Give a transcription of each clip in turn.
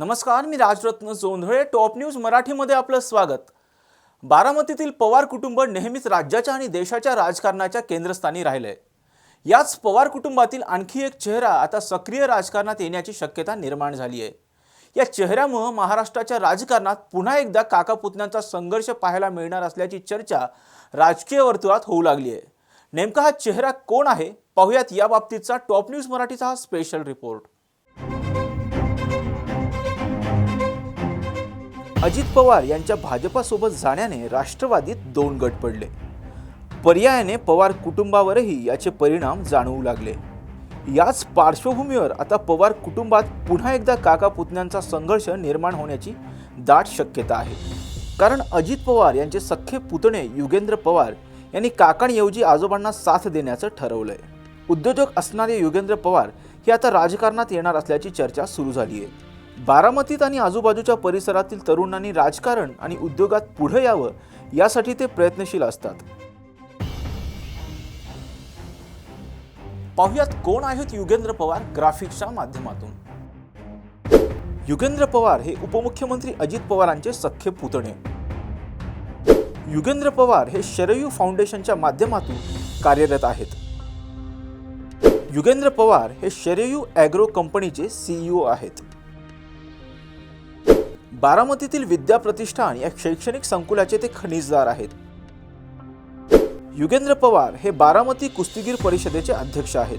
नमस्कार मी Rajratna Jondhale top news मराठीमध्ये आपलं स्वागत. बारामतीतील पवार कुटुंब नेहमीच राज्याच्या आणि देशाच्या राजकारणाच्या केंद्रस्थानी राहिले. याच पवार कुटुंबातील आणखी एक चेहरा आता सक्रिय राजकारणात येण्याची शक्यता निर्माण झाली आहे या चेहऱ्यामुळं महाराष्ट्राच्या राजकारणात पुन्हा एकदा काका पुतण्यांचा संघर्ष पाहायला मिळणार असल्याची चर्चा राजकीय वर्तुळात होऊ लागली आहे नेमका हा चेहरा कोण आहे? पाहुयात या बाबतीतचा टॉप न्यूज मराठीचा हा स्पेशल रिपोर्ट अजित पवार यांच्या भाजपासोबत जाण्याने राष्ट्रवादीत दोन गट पडले. पर्यायाने पवार कुटुंबावरही याचे परिणाम जाणवू लागले. याच पार्श्वभूमीवर आता पवार कुटुंबात पुन्हा एकदा काका पुतण्यांचा संघर्ष निर्माण होण्याची दाट शक्यता आहे. कारण अजित पवार यांचे सख्खे पुतणे युगेंद्र पवार यांनी काकांऐवजी आजोबांना साथ देण्याचं ठरवलंय. उद्योजक असणारे युगेंद्र पवार हे आता राजकारणात येणार असल्याची चर्चा सुरू झाली आहे बारामतीत आणि आजूबाजूच्या परिसरातील तरुणांनी राजकारण आणि उद्योगात पुढे यावं यासाठी ते प्रयत्नशील असतात. पाहुयात कोण आहेत युगेंद्र पवार ग्राफिक्सच्या माध्यमातून. युगेंद्र पवार हे उपमुख्यमंत्री अजित पवारांचे सख्खे पुतणे. युगेंद्र पवार हे शरयू फाउंडेशनच्या माध्यमातून कार्यरत आहेत. युगेंद्र पवार हे शरयू ॲग्रो कंपनीचे सीईओ आहेत. बारामतीतील विद्या प्रतिष्ठान या शैक्षणिक संकुलाचे ते खनिजदार आहेत. युगेंद्र पवार हे बारामती कुस्तीगीर परिषदेचे अध्यक्ष आहेत.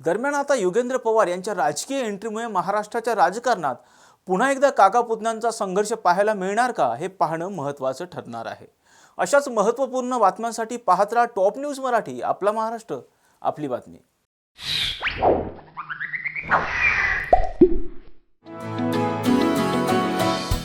दरम्यान आता युगेंद्र पवार यांच्या राजकीय एंट्रीमुळे महाराष्ट्राच्या राजकारणात पुन्हा एकदा काका पुतण्यांचा संघर्ष पाहायला मिळणार का हे पाहणं महत्त्वाचं ठरणार आहे. अशाच महत्त्वपूर्ण बातम्यांसाठी पाहत राहा टॉप न्यूज मराठी आपला महाराष्ट्र आपली बातमी.